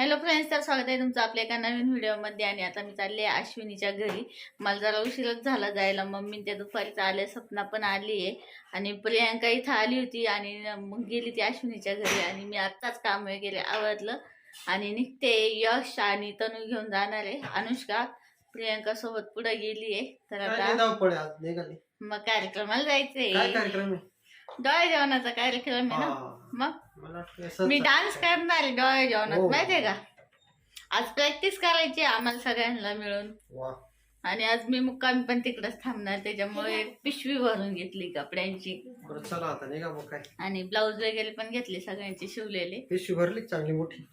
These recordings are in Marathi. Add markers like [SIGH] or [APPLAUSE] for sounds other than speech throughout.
हॅलो फ्रेंड्स तर स्वागत आहे तुमचं आपल्या एका नवीन व्हिडिओमध्ये आणि आता मी चालले आहे अश्विनीच्या घरी. मला जरा उशीरच झाला जायला. मम्मी त्या दुपारीच आले सपना पण आली आहे. आणि प्रियांका इथं आली होती आणि मग गेली ती अश्विनीच्या घरी आणि मी आत्ताच काम वगैरे आवडलं आणि निघते यश आणि तनू घेऊन जाणार आहे. अनुष्का प्रियांका सोबत पुढे गेली आहे. तर आता मग कार्यक्रमाला जायचंय. डोळे जेवणाचा कार्यक्रम आहे ना? हा. मग? मला वाटतं असंच मी आहे. डान्स करणार आहे डोळे जेवणात हो. माहितीये का? आज प्रॅक्टिस करायची आहे आम्हाला सगळ्यांना मिळून. वा. आणि आज मी मुक्कामी पण तिकडेच थांबणार त्याच्यामुळे पिशवी भरून घेतली कपड्यांची. बरं चला आता निघा मग काय. आणि ब्लाऊज वगैरे पण घेतले सगळ्यांचे शिवलेले. पिशवी भरली का चांगली मोठी.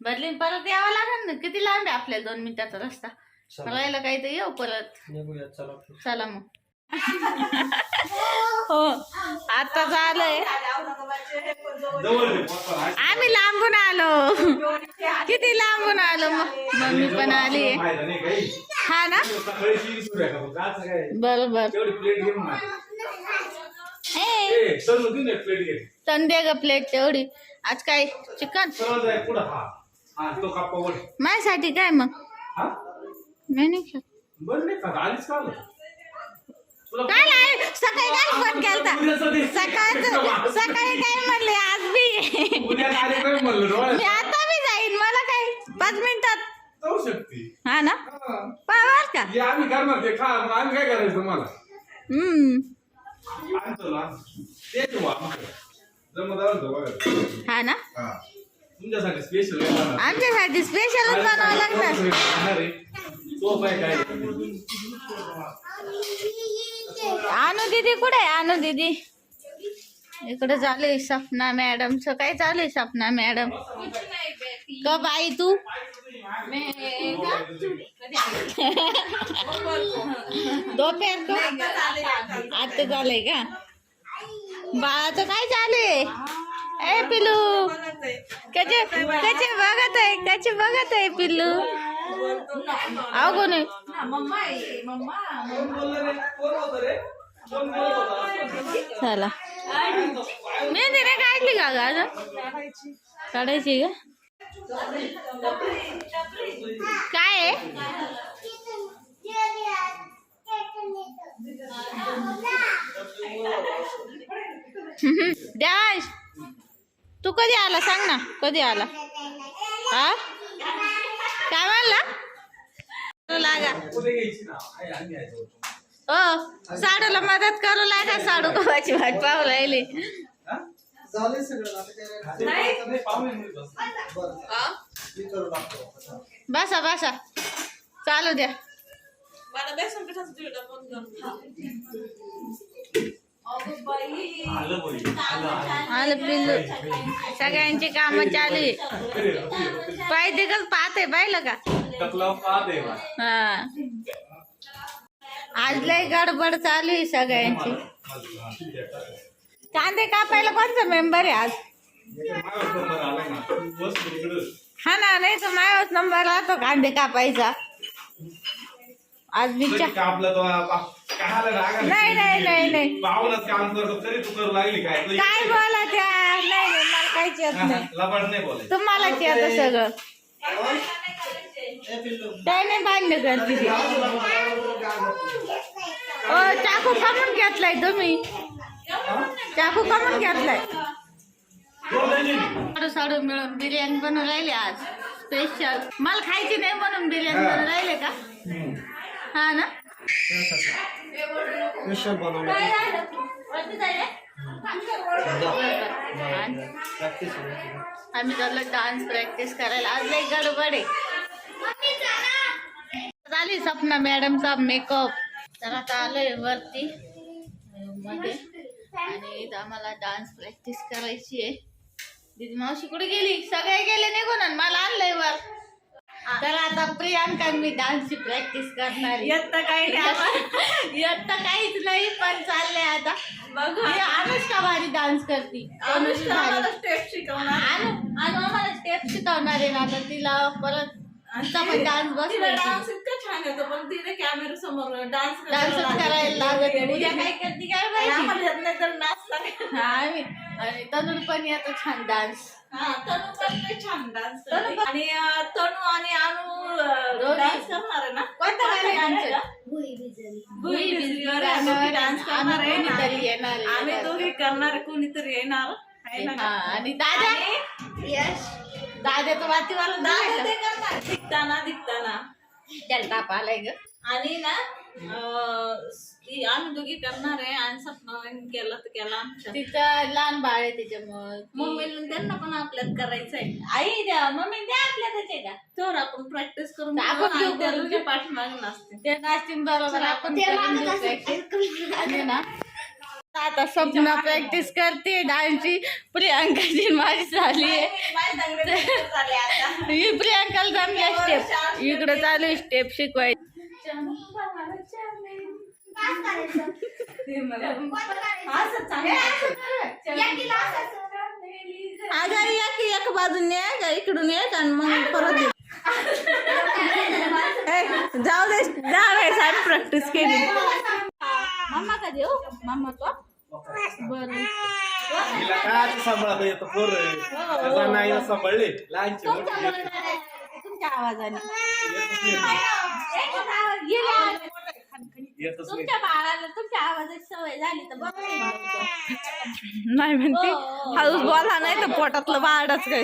बदलीन परत यावं लागेल ना? किती लांब आहे आपल्याला दोन मिनिटाचा रस्ता? चला. राहिलं काही तर येऊ परत. निघूया चला. चला मग. हो [LAUGHS] आता झालंय. आम्ही लांबून आलो. किती लांबून आलो? मग मम्मी पण आली. हा ना? बरोबर. संध्या ग प्लेट तेवढी. आज काय? चिकन? माझ्यासाठी काय मग? नाही नाही. काय नाही सकाळी काय फोन केलता? सकाळचं सकाळी काय म्हणले? आज बी. मी आता बी जाईन मला काय? पाच मिनिटात. हा ना? पावर का? आम्ही करणार ते खा आम्ही काय करायचं हम्म. ना. ते बघा. हा ना. तुमच्यासाठी स्पेशल आमच्यासाठी स्पेशलच बनावं लागणार. तो काय काय? अनु दीदी आहे? अनु दीदी. इकडे चालू सपना मॅडमचं काय चालू आहे सपना मॅडम. क बाई तू? दोपहर को? आता झालंय का? बाळाचं काय चालू आहे ए पिलू कचे कचे बघत आहे कचे बघत आहे पिल्लू. अहो कोण आहे चला. मेहंदी नाही काढली का गा काढायची का? काय आहे? [LAUGHS] डॅश तू कधी आला? सांग ना कधी आला? हा? काय म्हणला? लागा. हो साडूला मदत करू लागा साडू. कवाची वाट पाहू राहिली. बसा बसा. चालू द्या. आलं पिल्लू. सगळ्यांची काम चालू आहे. पाय देखत पाहते पाहिलं का? हा. आज लय गडबड चालू आहे सगळ्यांची. कांदे कापायला कोणचा मेंबर आहे आज? हा ना नाही तर माझ्याच नंबर राहतो कांदे कापायचा. आज रागा नाही नाही नाही नाही. काय? बोला त्या नाही काहीच येत हा, नाही. [LAUGHS] लबाड नाही बोलायचं. तुम्हालाच येतं सगळं ए पिल्लू काय नाही भांडण करते ती. ओ चाकू कमून घेतलाय तुम्ही. चाकू कमून घेतलाय. साडू साडू मिळून बिर्याणी बनवून राहिले आज. स्पेशल मला खायची नाही म्हणून बिर्याणी बनवून राहिले का? हा ना? स्पेशल बनवलं. आम्ही चाललो डान्स प्रॅक्टिस करायला. आज लई गडबड आहे. झाली सपना मॅडमचा मेकअप तर आता आलोय वरती मध्ये. आणि इथं आम्हाला डान्स प्रॅक्टिस करायची आहे. दीदी मावशी कुठे गेली? सगळे गेले निघून मला आणलंय वर. तर आता प्रियांका मी डान्सची प्रॅक्टिस करणार आहे. काही येत तर काहीच नाही पण चाललंय आता. बघू अनुष्का भारी डान्स करती. अनुष्का भारी. स्टेप शिकवणार. अनु अनु आम्हाला स्टेप शिकवणार आहे ना आता. तिला परत आमचा पण डान्स बसवायची डान्स इतका छान येतो पण तिने कॅमेरा समोर डान्स डान्सच करायला लागत. उद्या काय करते काय माहिती? आम्हाला येत नाही तर नाच हा, आणि तनुर पण येतो छान डान्स हा, तनू पण लय छान डान्स. आणि अं, तनू आणि अनु डान्स करणार आहे ना? कोणतं गाणं आहे तुमचं? भुई भिजली डान्स करणार आहे. ना. कोणीतरी येणार आहे. आम्ही दोघी करणार कोणीतरी येणार. आहे ना हा, आणि दादा? दादा तो वातीवाला दादा ते करणार. दिखताना दिखताना त्याला ताप आलाय ग. आणि ना ती आम्ही दोघी करणार आहे. आणि सपना केला तर केला आमच्या. तिचं लहान बाळ आहे त्याच्यामुळं मम्मीला त्यांना पण आपल्यात करायचं आहे. आई द्या मम्मी द्या आपल्या त्याचे का? तर आपण प्रॅक्टिस करून आपण घेऊ करून पाठीमागे नाचते ते नाचतील बरोबर. आपण करून practice. ना आता स्वप्न प्रॅक्टिस करते. डान्सची प्रियांकाची माझी झाली आहे. झाले आता. ही प्रियांकाला जमल्या स्टेप इकडं चालू स्टेप शिकवायची. अगं या की एका बाजूने ये का इकडून ये का आणि मग परत [LAUGHS] जाऊ दे दहा वेळेस आम्ही प्रॅक्टिस केली. मम्मा का देऊ मम्मा तो? बरं. काय सांभाळता येतं पोर? त्याचा नाही सांभाळले. लहानची तुमच्या आवाजाने. नाही. एकच आवाज गेला. येतच नाही. तुमच्या बाळाला तुमच्या आवाजाची सवय झाली तर बघ नाही म्हणते. हो. हळूच बोला नाही तर पोटातलं बाळच तर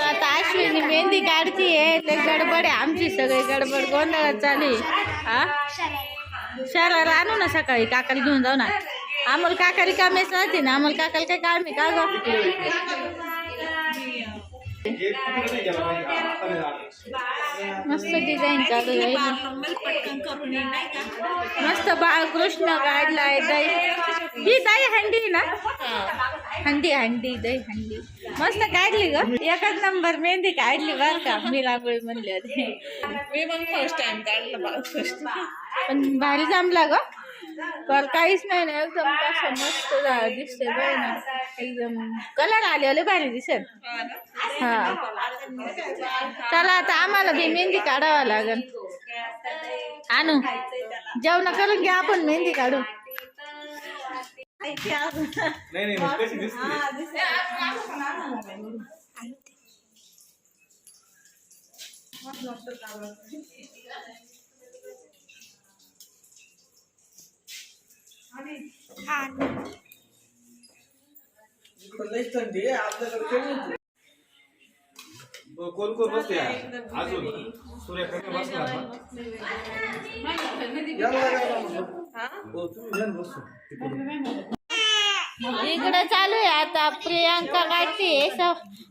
आता अश्विनी मेहंदी काढतीये. ते गडबड आहे आमची सगळी. गडबड गोंधळात चालू आहे. हा? शहराला आणू ना सकाळी. काकाला घेऊन जाऊ ना. आम्हाला काकारी कामेच राहते ना आम्हाला काकाला काय काम आहे का गं? मस्त डिझाईन चालू आहे. मस्त बाळकृष्ण काढलाय दही. ही दही हंडी ना? हंडी हंडी दही हंडी. मस्त काढली ग. एकच नंबर मेहंदी काढली बर का. मी रांगोळी म्हणली होती मी पण फर्स्ट टाइम काढलं बाळ फर्स्ट पण भारी जमला ग. तर काहीच नाही ना एकदम कसं मस्त दिसते बघ ना. एकदम कलर आले भारी दिसेल. हा. चला आता आम्हाला बी मेहंदी काढावं लागेल. आणू. जेवण करून घ्या आपण मेहंदी काढू नाही थंडी आपल्याकडे कोण कोण बसते अजून सूर्यकांत. इकडे चालू आहे आता प्रियांका काढते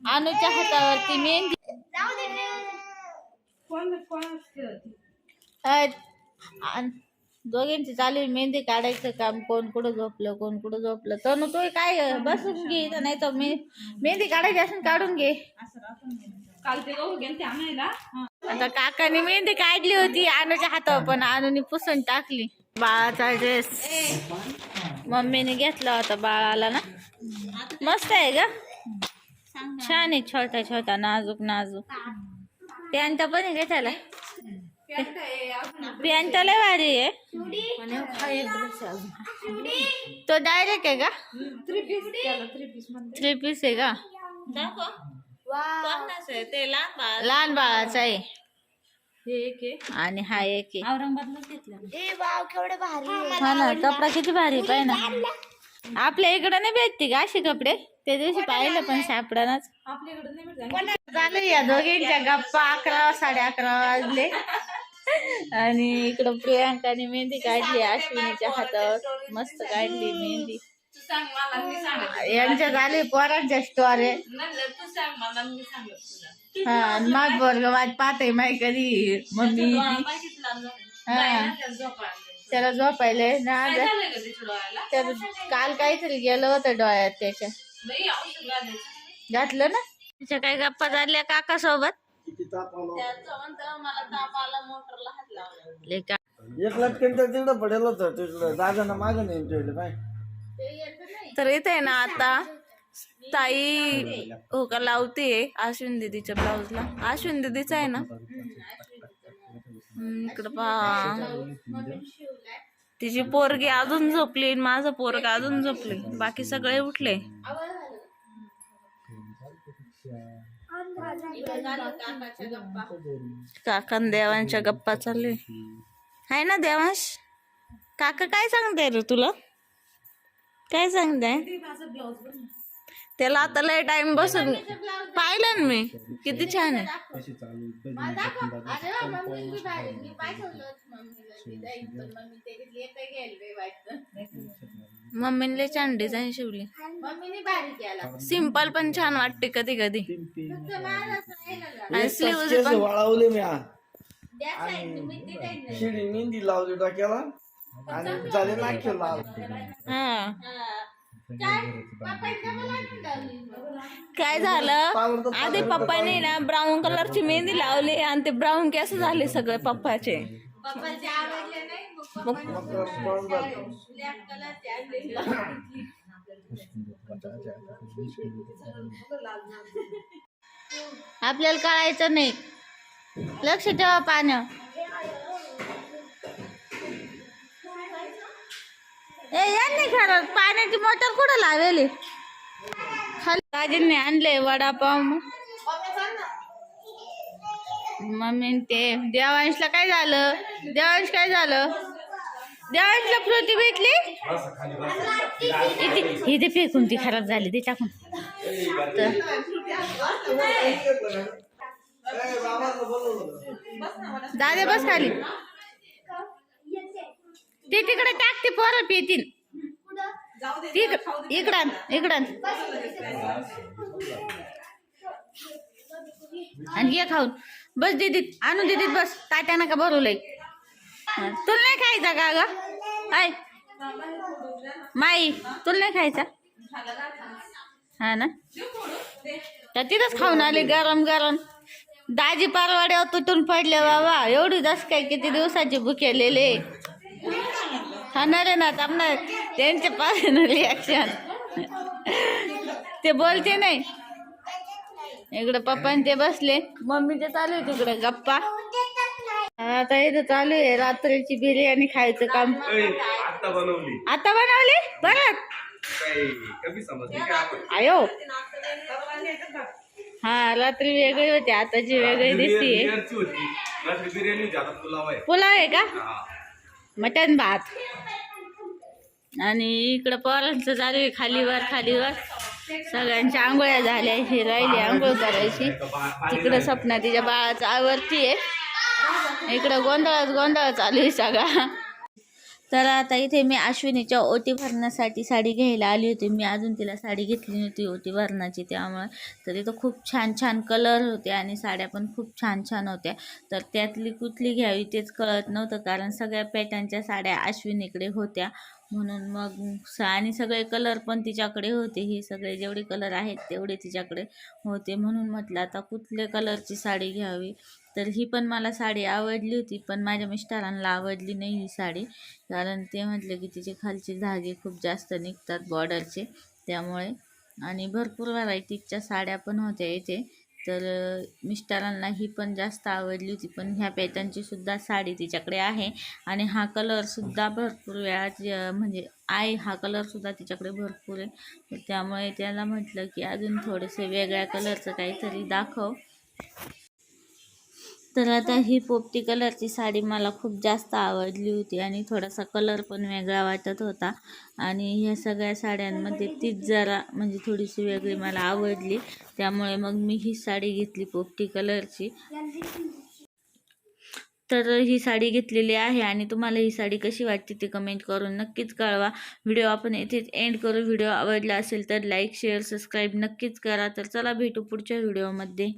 अनुच्या हातावरती मेहंदी अ, आन- दोघींची चालू मेहंदी काढायचं काम कोण कुठं झोपलं कोण कुठं झोपलं. तनु तू काय बसून घे इथं नाही तर मी मेहंदी काढायची असेल काढून घे. काल ते दोघं गेले ते आणायला. आता काकाने मेहंदी काढली होती अनुच्या हातावर पण अनुनी पुसून टाकली. बाळाचा ड्रेस मम्मीने घेतला होता बाळाला ना. मस्त आहे का छान आहे छोटा छोटा नाजूक नाजूक पॅन्ट पण आहे का त्याला? पॅन्ट लय भारी आहे. तो डायरेक्ट आहे का? थ्री पीस आहे का? ते लहान बाळ. लहान बाळाचा आहे. हे आणि हा एक हा ना कपडा किती भारी पाय ना. आपल्या इकडं नाही भेटते का असे कपडे? त्या दिवशी पाहिलं पण सापडानाच. आपल्याकडे नाही भेटत. झालं या दोघींच्या गप्पा अकरा साडे अकरा वाजले. आणि इकडं प्रियांकाने मेहंदी काढली अश्विनीच्या हातावर मस्त काढली मेहंदी. तू सांग मला मी सांगत यांच्या झाले पोरांच्या स्टोरे नंतर तू सांग मला मी सांगत तुला हा आणि माझ बोरग माझ पाहते माय कधी मम्मी. हा. त्याला झोपायला ना तर काल काहीतरी गेलं होतं डोळ्यात त्याच्या. घातलं ना? तिच्या काही गप्पा झाल्या काका सोबत किती ताप आला. त्याचं म्हणतं मला ताप आला मोटरला हात लावला. लेका एक लटकन तर तिकडं पडेल होतं तिकडं मागं नाही ठेवलं काय तर इथे ना आता. ताई हो का लावते अश्विन दीदीच्या ब्लाऊजला. अश्विन दीदीचा आहे ना? हम्म, इकडं पहा. तिची पोरगी अजून झोपली आणि माझं पोरग अजून झोपले. बाकी सगळे उठले. काकन देवांच्या गप्पा चालू आहे. ना देवांश? काका काय सांगताय रे तुला? काय सांगताय? त्याला आता लय टाइम बसून पाहिलं ना मी. किती छान आहे. मम्मीने छान डिझाईन शिवली. मम्मीने केला. सिंपल पण छान वाटते कधी कधी. आणि स्लीव्ज केस पण वाळवले मी. शिडी मेहंदी लावली डोक्याला. आणि झाले नाख्य लाल. हा. हा. काय? झालं? आधी पप्पाने ना ब्राऊन कलरची मेहंदी लावली आणि ते ब्राऊन केस झाले सगळे पप्पाचे. पप्पाचे आवडले नाही मग. [LAUGHS] आपल्याला कळायचं नाही. लक्ष ठेवा पाण्या ए यांनी खरं पाण्याची मोटर कुठं लावेली? खाली राजींनी आणले वडापाव मम्मी ते. देवांशला काय झालं? देवांश काय झालं? देवांशला फ्रुटी भेटली? इथे इथे फेकून ती खराब झाली ते टाकून. तर दादे बस खाली. ते तिकडे टाक ते पोरं पितील. तिक- इकडं इकडं आणि ये खाऊन. बस दीदी आणू दीदीत बस. ताट्या नका भरवलंय हा, तुला नाही खायचा का ग? आय माई तुला नाही खायचा? हा ना? तर तिथंच खाऊन आले गरम गरम. दाजी परवाड्यावर तुटून पडले बाबा. एवढी जास्त काय किती दिवसाची भुकेलेले खाणार आहे ना थांबणार त्यांचे पाहिजे रिॲक्शन ते बोलते नाही. इकडे पप्पा ते बसले. मम्मी ते चालू आहे तिकडे गप्पा. आता इथं चालू आहे रात्रीची बिर्याणी खायचं काम. आता बनवली? परत आयो. हा रात्री वेगळी होती आताची वेगळी आता पुलाव आहे. का. मटन भात. आणि इकडं पोरांचं चालू आहे खालीवर खालीवर. सगळ्यांच्या आंघोळ्या झाल्या हे राहिली आंघोळ करायची. तिकडं सपना तिच्या बाळाचं आवडती आहे. इकडं गोंधळच गोंधळ चालू आहे सगळा. तर आता इथे मी अश्विनीच्या ओटी भरण्यासाठी साडी घ्यायला आली होती. मी अजून तिला साडी घेतली नव्हती ओटी भरण्याची त्यामुळे. तर इथं खूप छान छान कलर होते आणि साड्या पण खूप छान छान होत्या. तर त्यातली कुठली घ्यावी तेच कळत नव्हतं कारण सगळ्या पॅटर्नच्या साड्या अश्विनीकडे होत्या. म्हणून मग सा आणि सगळे कलर पण तिच्याकडे होते. हे सगळे जेवढे कलर आहेत तेवढे तिच्याकडे होते. म्हणून म्हटलं आता कुठल्या कलरची साडी घ्यावी? तर ही पण मला साडी आवडली होती पण माझ्या मिस्टरांना आवडली नाही ही साडी. कारण ते म्हटले की तिचे खालचे धागे खूप जास्त निघतात बॉर्डरचे त्यामुळे आणि भरपूर व्हरायटीच्या साड्या पण होत्या इथे. तर मिस्टरांनाही मिस्टरांना ही पण जास्त आवडली होती. पण ह्या पॅटर्नची सुद्धा साडी तिच्याकडे आहे. आणि हा कलरसुद्धा भरपूर वेळा म्हणजे आहे हा कलरसुद्धा तिच्याकडे भरपूर आहे. त्यामुळे त्याला म्हटलं की अजून थोडेसे वेगळ्या कलरचं काहीतरी दाखव. तर आता ही पोपटी कलरची साडी मला खूप जास्त आवडली होती आणि थोडासा कलर पण वेगळा वाटत होता. आणि ह्या सगळ्या साड्यांमध्ये तीच जरा म्हणजे थोडीशी वेगळी मला आवडली. त्यामुळे मग मी ही साडी घेतली पोपटी कलरची. तर ही साडी घेतलेली आहे आणि तुम्हाला ही साडी कशी वाटते ते कमेंट करून नक्कीच कळवा. व्हिडिओ आपण येथेच एंड करू. व्हिडिओ आवडला असेल तर लाईक शेअर सबस्क्राईब नक्कीच करा. तर चला भेटू पुढच्या व्हिडिओमध्ये.